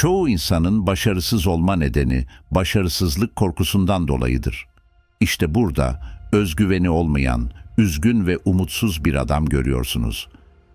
Çoğu insanın başarısız olma nedeni başarısızlık korkusundan dolayıdır. İşte burada özgüveni olmayan, üzgün ve umutsuz bir adam görüyorsunuz.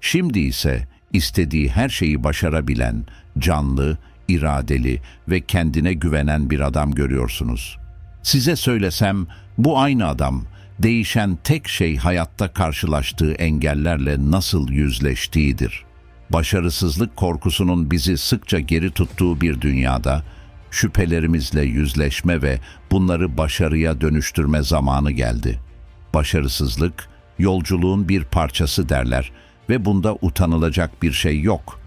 Şimdi ise istediği her şeyi başarabilen, canlı, iradeli ve kendine güvenen bir adam görüyorsunuz. Size söylesem bu aynı adam değişen tek şey hayatta karşılaştığı engellerle nasıl yüzleştiğidir. Başarısızlık korkusunun bizi sıkça geri tuttuğu bir dünyada şüphelerimizle yüzleşme ve bunları başarıya dönüştürme zamanı geldi. Başarısızlık yolculuğun bir parçası derler ve bunda utanılacak bir şey yok.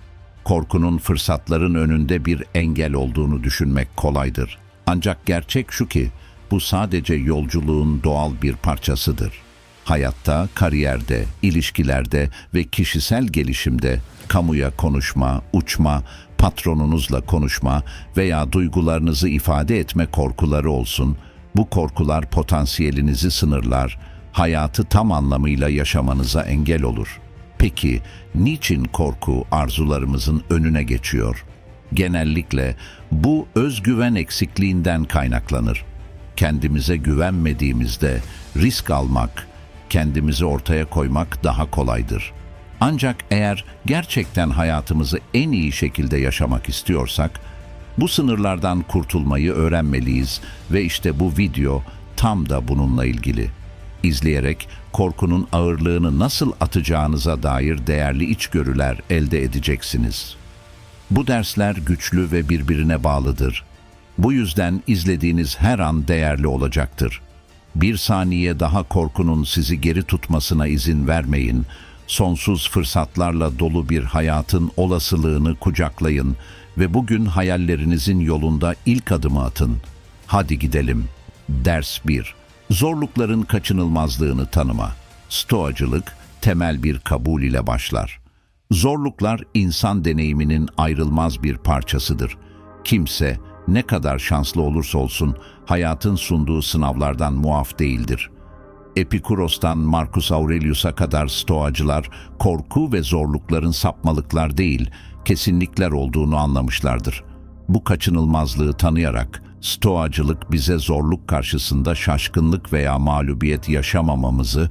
Korkunun fırsatların önünde bir engel olduğunu düşünmek kolaydır. Ancak gerçek şu ki bu sadece yolculuğun doğal bir parçasıdır. Hayatta, kariyerde, ilişkilerde ve kişisel gelişimde kamuya konuşma, uçma, patronunuzla konuşma veya duygularınızı ifade etme korkuları olsun, bu korkular potansiyelinizi sınırlar, hayatı tam anlamıyla yaşamanıza engel olur. Peki, niçin korku arzularımızın önüne geçiyor? Genellikle bu özgüven eksikliğinden kaynaklanır. Kendimize güvenmediğimizde risk almak, kendimizi ortaya koymak daha kolaydır. Ancak eğer gerçekten hayatımızı en iyi şekilde yaşamak istiyorsak, bu sınırlardan kurtulmayı öğrenmeliyiz ve işte bu video tam da bununla ilgili. İzleyerek korkunun ağırlığını nasıl atacağınıza dair değerli içgörüler elde edeceksiniz. Bu dersler güçlü ve birbirine bağlıdır. Bu yüzden izlediğiniz her an değerli olacaktır. Bir saniye daha korkunun sizi geri tutmasına izin vermeyin. Sonsuz fırsatlarla dolu bir hayatın olasılığını kucaklayın ve bugün hayallerinizin yolunda ilk adımı atın. Hadi gidelim. Ders 1. Zorlukların kaçınılmazlığını tanıma. Stoacılık temel bir kabul ile başlar. Zorluklar insan deneyiminin ayrılmaz bir parçasıdır. Kimse ne kadar şanslı olursa olsun hayatın sunduğu sınavlardan muaf değildir. Epikuros'tan Marcus Aurelius'a kadar stoacılar korku ve zorlukların sapmalıklar değil, kesinlikler olduğunu anlamışlardır. Bu kaçınılmazlığı tanıyarak stoacılık bize zorluk karşısında şaşkınlık veya mağlubiyet yaşamamamızı,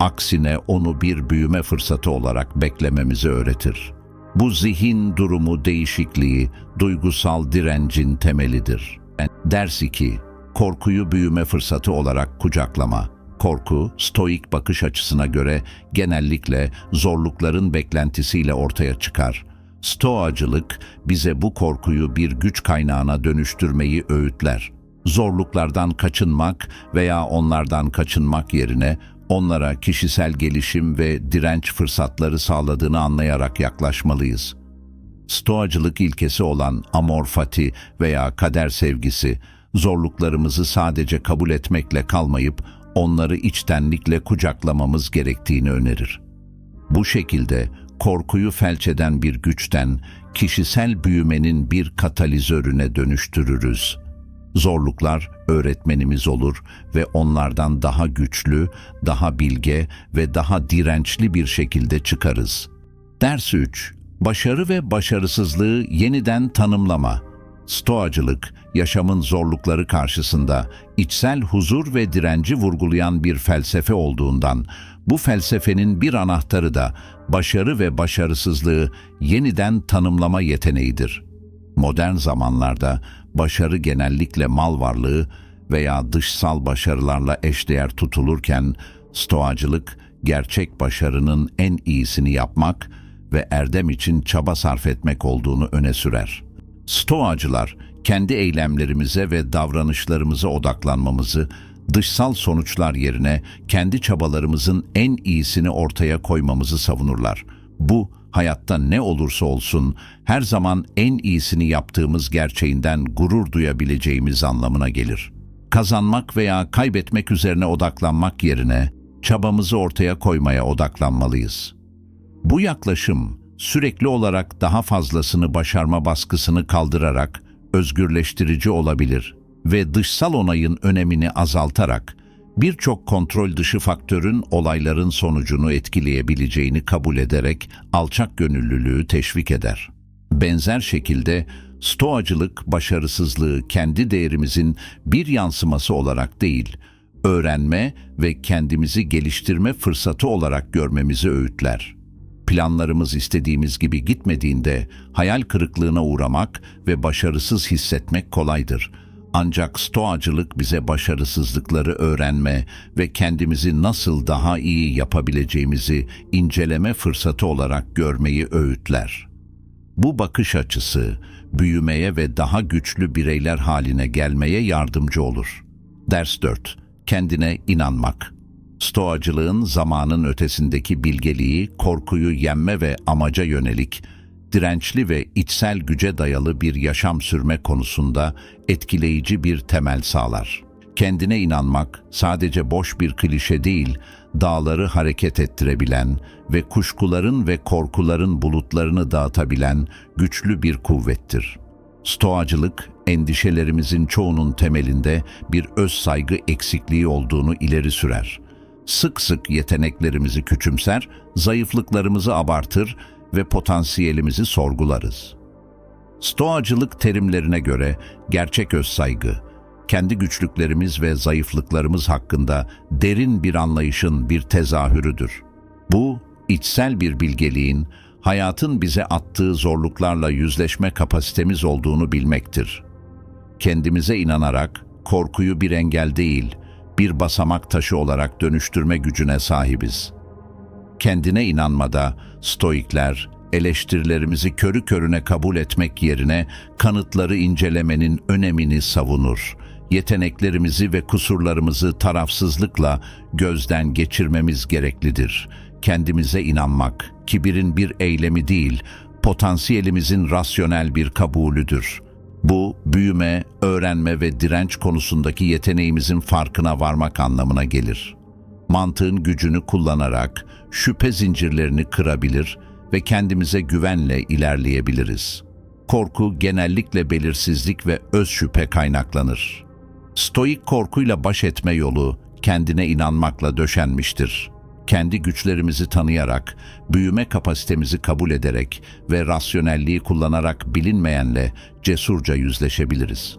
aksine onu bir büyüme fırsatı olarak beklememizi öğretir. Bu zihin durumu değişikliği, duygusal direncin temelidir. Ders 2. Korkuyu büyüme fırsatı olarak kucaklama. Korku, stoik bakış açısına göre genellikle zorlukların beklentisiyle ortaya çıkar. Stoacılık bize bu korkuyu bir güç kaynağına dönüştürmeyi öğütler. Zorluklardan kaçınmak veya onlardan kaçınmak yerine onlara kişisel gelişim ve direnç fırsatları sağladığını anlayarak yaklaşmalıyız. Stoacılık ilkesi olan amor fati veya kader sevgisi, zorluklarımızı sadece kabul etmekle kalmayıp onları içtenlikle kucaklamamız gerektiğini önerir. Bu şekilde korkuyu felç eden bir güçten kişisel büyümenin bir katalizörüne dönüştürürüz. Zorluklar öğretmenimiz olur ve onlardan daha güçlü, daha bilge ve daha dirençli bir şekilde çıkarız. Ders 3. Başarı ve başarısızlığı yeniden tanımlama. Stoacılık, yaşamın zorlukları karşısında içsel huzur ve direnci vurgulayan bir felsefe olduğundan, bu felsefenin bir anahtarı da başarı ve başarısızlığı yeniden tanımlama yeteneğidir. Modern zamanlarda başarı genellikle mal varlığı veya dışsal başarılarla eşdeğer tutulurken, stoacılık gerçek başarının en iyisini yapmak ve erdem için çaba sarf etmek olduğunu öne sürer. Stoacılar, kendi eylemlerimize ve davranışlarımıza odaklanmamızı, dışsal sonuçlar yerine kendi çabalarımızın en iyisini ortaya koymamızı savunurlar. Bu, hayatta ne olursa olsun her zaman en iyisini yaptığımız gerçeğinden gurur duyabileceğimiz anlamına gelir. Kazanmak veya kaybetmek üzerine odaklanmak yerine çabamızı ortaya koymaya odaklanmalıyız. Bu yaklaşım sürekli olarak daha fazlasını başarma baskısını kaldırarak özgürleştirici olabilir ve dışsal onayın önemini azaltarak birçok kontrol dışı faktörün olayların sonucunu etkileyebileceğini kabul ederek alçak gönüllülüğü teşvik eder. Benzer şekilde Stoacılık, başarısızlığı kendi değerimizin bir yansıması olarak değil, öğrenme ve kendimizi geliştirme fırsatı olarak görmemizi öğütler. Planlarımız istediğimiz gibi gitmediğinde hayal kırıklığına uğramak ve başarısız hissetmek kolaydır. Ancak stoacılık bize başarısızlıkları öğrenme ve kendimizi nasıl daha iyi yapabileceğimizi inceleme fırsatı olarak görmeyi öğütler. Bu bakış açısı büyümeye ve daha güçlü bireyler haline gelmeye yardımcı olur. Ders 4. Kendine inanmak. Stoacılığın zamanın ötesindeki bilgeliği, korkuyu yenme ve amaca yönelik, dirençli ve içsel güce dayalı bir yaşam sürme konusunda etkileyici bir temel sağlar. Kendine inanmak sadece boş bir klişe değil, dağları hareket ettirebilen ve kuşkuların ve korkuların bulutlarını dağıtabilen güçlü bir kuvvettir. Stoacılık, endişelerimizin çoğunun temelinde bir öz saygı eksikliği olduğunu ileri sürer. Sık sık yeteneklerimizi küçümser, zayıflıklarımızı abartır ve potansiyelimizi sorgularız. Stoacılık terimlerine göre gerçek öz saygı, kendi güçlüklerimiz ve zayıflıklarımız hakkında derin bir anlayışın bir tezahürüdür. Bu, içsel bir bilgeliğin, hayatın bize attığı zorluklarla yüzleşme kapasitemiz olduğunu bilmektir. Kendimize inanarak korkuyu bir engel değil, bir basamak taşı olarak dönüştürme gücüne sahibiz. Kendine inanmada stoikler eleştirilerimizi körü körüne kabul etmek yerine kanıtları incelemenin önemini savunur. Yeteneklerimizi ve kusurlarımızı tarafsızlıkla gözden geçirmemiz gereklidir. Kendimize inanmak, kibirin bir eylemi değil, potansiyelimizin rasyonel bir kabulüdür. Bu, büyüme, öğrenme ve direnç konusundaki yeteneğimizin farkına varmak anlamına gelir. Mantığın gücünü kullanarak şüphe zincirlerini kırabilir ve kendimize güvenle ilerleyebiliriz. Korku genellikle belirsizlik ve öz şüphe kaynaklanır. Stoik korkuyla baş etme yolu kendine inanmakla döşenmiştir. Kendi güçlerimizi tanıyarak, büyüme kapasitemizi kabul ederek ve rasyonelliği kullanarak bilinmeyenle cesurca yüzleşebiliriz.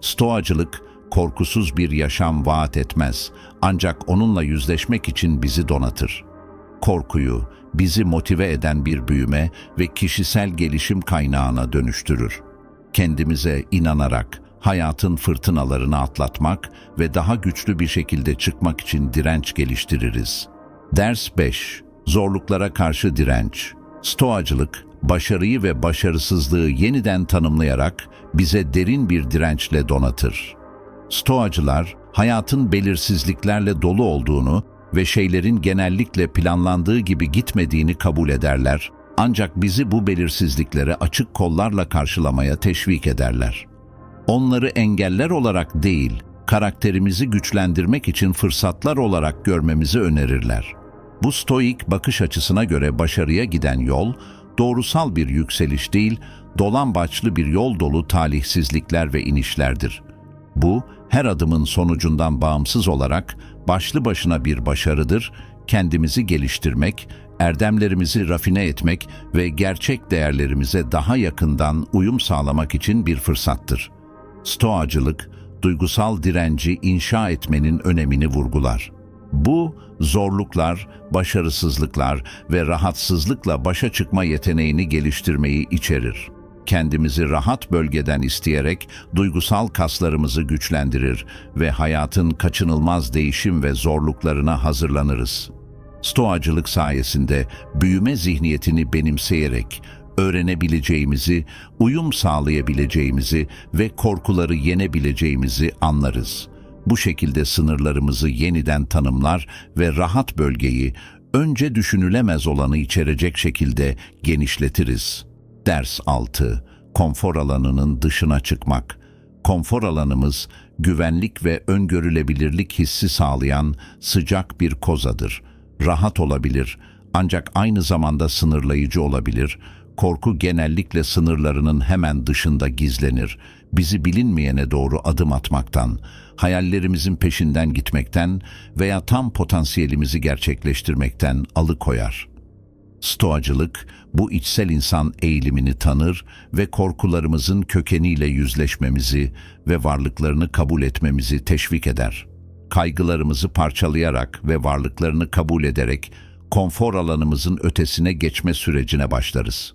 Stoacılık, korkusuz bir yaşam vaat etmez ancak onunla yüzleşmek için bizi donatır. Korkuyu, bizi motive eden bir büyüme ve kişisel gelişim kaynağına dönüştürür. Kendimize inanarak, hayatın fırtınalarını atlatmak ve daha güçlü bir şekilde çıkmak için direnç geliştiririz. Ders 5. Zorluklara karşı direnç. Stoacılık, başarıyı ve başarısızlığı yeniden tanımlayarak bize derin bir dirençle donatır. Stoacılar, hayatın belirsizliklerle dolu olduğunu ve şeylerin genellikle planlandığı gibi gitmediğini kabul ederler, ancak bizi bu belirsizliklere açık kollarla karşılamaya teşvik ederler. Onları engeller olarak değil, karakterimizi güçlendirmek için fırsatlar olarak görmemizi önerirler. Bu stoik bakış açısına göre başarıya giden yol, doğrusal bir yükseliş değil, dolambaçlı bir yol dolu talihsizlikler ve inişlerdir. Bu, her adımın sonucundan bağımsız olarak başlı başına bir başarıdır, kendimizi geliştirmek, erdemlerimizi rafine etmek ve gerçek değerlerimize daha yakından uyum sağlamak için bir fırsattır. Stoacılık, duygusal direnci inşa etmenin önemini vurgular. Bu, zorluklar, başarısızlıklar ve rahatsızlıkla başa çıkma yeteneğini geliştirmeyi içerir. Kendimizi rahat bölgeden isteyerek duygusal kaslarımızı güçlendirir ve hayatın kaçınılmaz değişim ve zorluklarına hazırlanırız. Stoacılık sayesinde büyüme zihniyetini benimseyerek öğrenebileceğimizi, uyum sağlayabileceğimizi ve korkuları yenebileceğimizi anlarız. Bu şekilde sınırlarımızı yeniden tanımlar ve rahat bölgeyi önce düşünülemez olanı içerecek şekilde genişletiriz. Ders 6. Konfor alanının dışına çıkmak. Konfor alanımız, güvenlik ve öngörülebilirlik hissi sağlayan sıcak bir kozadır. Rahat olabilir, ancak aynı zamanda sınırlayıcı olabilir, Korku genellikle sınırlarının hemen dışında gizlenir. Bizi bilinmeyene doğru adım atmaktan, hayallerimizin peşinden gitmekten veya tam potansiyelimizi gerçekleştirmekten alıkoyar. Stoacılık, bu içsel insan eğilimini tanır ve korkularımızın kökeniyle yüzleşmemizi ve varlıklarını kabul etmemizi teşvik eder. Kaygılarımızı parçalayarak ve varlıklarını kabul ederek konfor alanımızın ötesine geçme sürecine başlarız.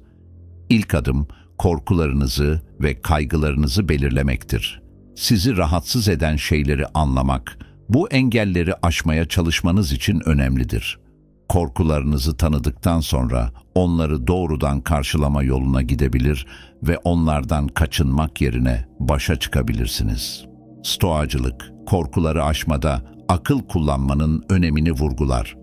İlk adım korkularınızı ve kaygılarınızı belirlemektir. Sizi rahatsız eden şeyleri anlamak, bu engelleri aşmaya çalışmanız için önemlidir. Korkularınızı tanıdıktan sonra onları doğrudan karşılama yoluna gidebilir ve onlardan kaçınmak yerine başa çıkabilirsiniz. Stoacılık, korkuları aşmada akıl kullanmanın önemini vurgular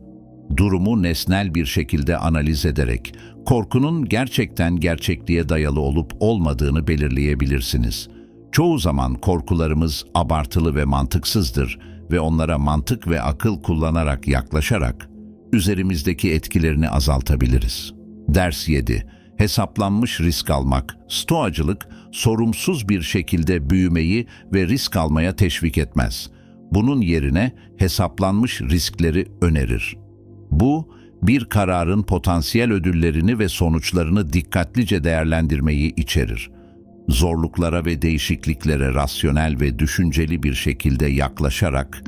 durumu nesnel bir şekilde analiz ederek korkunun gerçekten gerçekliğe dayalı olup olmadığını belirleyebilirsiniz. Çoğu zaman korkularımız abartılı ve mantıksızdır ve onlara mantık ve akıl kullanarak yaklaşarak üzerimizdeki etkilerini azaltabiliriz. Ders 7. Hesaplanmış risk almak. Stoacılık, sorumsuz bir şekilde büyümeyi ve risk almaya teşvik etmez. Bunun yerine hesaplanmış riskleri önerir. Bu, bir kararın potansiyel ödüllerini ve sonuçlarını dikkatlice değerlendirmeyi içerir. Zorluklara ve değişikliklere rasyonel ve düşünceli bir şekilde yaklaşarak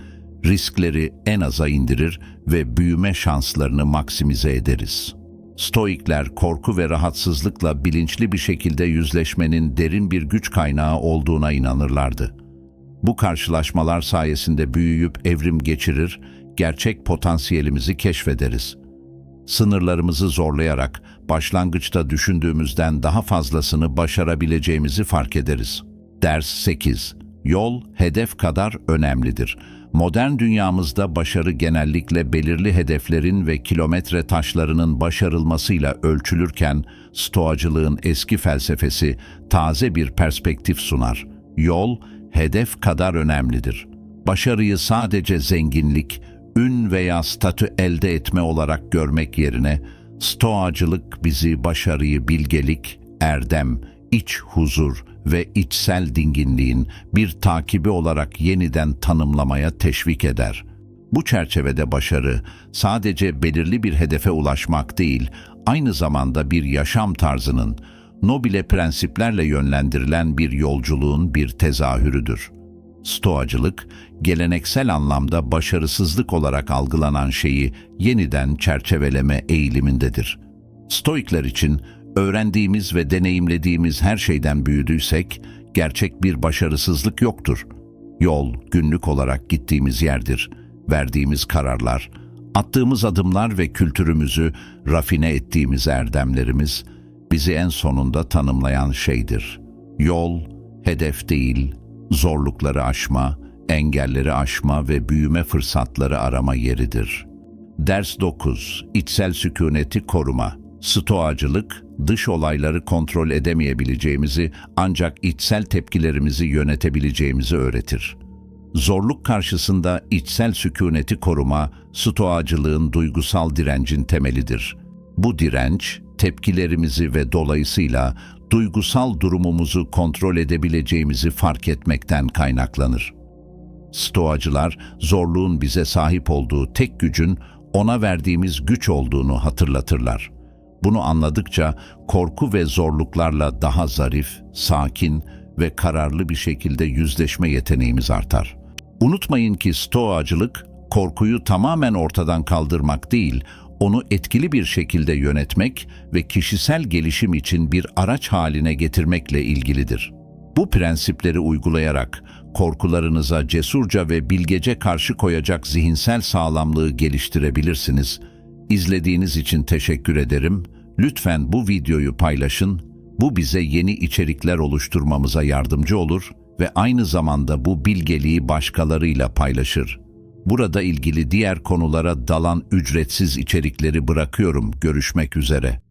riskleri en aza indirir ve büyüme şanslarını maksimize ederiz. Stoikler korku ve rahatsızlıkla bilinçli bir şekilde yüzleşmenin derin bir güç kaynağı olduğuna inanırlardı. Bu karşılaşmalar sayesinde büyüyüp evrim geçirir gerçek potansiyelimizi keşfederiz. Sınırlarımızı zorlayarak başlangıçta düşündüğümüzden daha fazlasını başarabileceğimizi fark ederiz. Ders 8. Yol, hedef kadar önemlidir. Modern dünyamızda başarı genellikle belirli hedeflerin ve kilometre taşlarının başarılmasıyla ölçülürken, stoacılığın eski felsefesi taze bir perspektif sunar. Yol, hedef kadar önemlidir. Başarıyı sadece zenginlik, ün veya statü elde etme olarak görmek yerine stoacılık bizi başarıyı bilgelik, erdem, iç huzur ve içsel dinginliğin bir takibi olarak yeniden tanımlamaya teşvik eder. Bu çerçevede başarı sadece belirli bir hedefe ulaşmak değil, aynı zamanda bir yaşam tarzının, nobile prensiplerle yönlendirilen bir yolculuğun bir tezahürüdür. Stoacılık, geleneksel anlamda başarısızlık olarak algılanan şeyi yeniden çerçeveleme eğilimindedir. Stoikler için öğrendiğimiz ve deneyimlediğimiz her şeyden büyüdüysek, gerçek bir başarısızlık yoktur. Yol, günlük olarak gittiğimiz yerdir. Verdiğimiz kararlar, attığımız adımlar ve kültürümüzü rafine ettiğimiz erdemlerimiz, bizi en sonunda tanımlayan şeydir. Yol, hedef değil, zorlukları aşma, engelleri aşma ve büyüme fırsatları arama yeridir. Ders 9. İçsel sükuneti koruma. Stoacılık, dış olayları kontrol edemeyebileceğimizi ancak içsel tepkilerimizi yönetebileceğimizi öğretir. Zorluk karşısında içsel sükuneti koruma, stoacılığın duygusal direncin temelidir. Bu direnç, tepkilerimizi ve dolayısıyla duygusal durumumuzu kontrol edebileceğimizi fark etmekten kaynaklanır. Stoacılar, zorluğun bize sahip olduğu tek gücün ona verdiğimiz güç olduğunu hatırlatırlar. Bunu anladıkça korku ve zorluklarla daha zarif, sakin ve kararlı bir şekilde yüzleşme yeteneğimiz artar. Unutmayın ki stoacılık, korkuyu tamamen ortadan kaldırmak değil, onu etkili bir şekilde yönetmek ve kişisel gelişim için bir araç haline getirmekle ilgilidir. Bu prensipleri uygulayarak korkularınıza cesurca ve bilgece karşı koyacak zihinsel sağlamlığı geliştirebilirsiniz. İzlediğiniz için teşekkür ederim. Lütfen bu videoyu paylaşın. Bu bize yeni içerikler oluşturmamıza yardımcı olur ve aynı zamanda bu bilgeliği başkalarıyla paylaşır. Burada ilgili diğer konulara dalan ücretsiz içerikleri bırakıyorum. Görüşmek üzere.